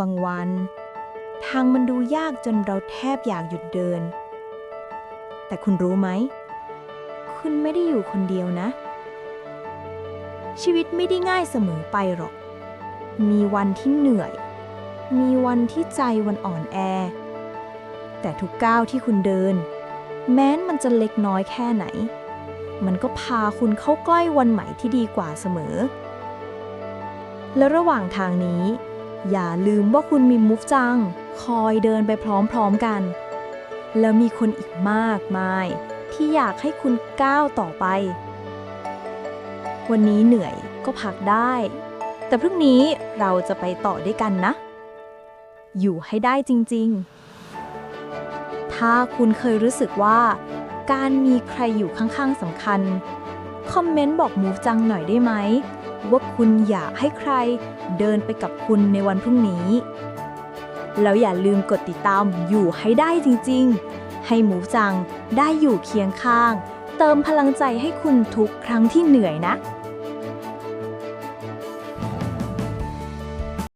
บางวัน ทางมันดูยากจนเราแทบอยากหยุดเดิน แต่คุณรู้ไหม คุณไม่ได้อยู่คนเดียวนะ ชีวิตไม่ได้ง่ายเสมอไปหรอก มีวันที่เหนื่อย มีวันที่ใจวันอ่อนแอ แต่ทุกก้าวที่คุณเดิน แม้นมันจะเล็กน้อยแค่ไหน มันก็พาคุณเข้าใกล้วันใหม่ที่ดีกว่าเสมอและระหว่างทางนี้ อย่าลืมว่าคุณมีมุฟจัง คอยเดินไปพร้อมๆกัน แล้วมีคนอีกมากมาย ที่อยากให้คุณก้าวต่อไป วันนี้เหนื่อยก็พักได้ แต่พรุ่งนี้เราจะไปต่อด้วยกันนะ อยู่ให้ได้จริงๆ ถ้าคุณเคยรู้สึกว่า การมีใครอยู่ข้างๆสำคัญ คอมเมนต์บอกมูฟจังหน่อยได้ไหม ว่าคุณอยากให้ใครเดินไปกับคุณในวันพรุ่งนี้ แล้วอย่าลืมกดติดตามอยู่ให้ได้จริงๆ ให้หมูจังได้อยู่เคียงข้าง เติมพลังใจให้คุณทุกครั้งที่เหนื่อยนะ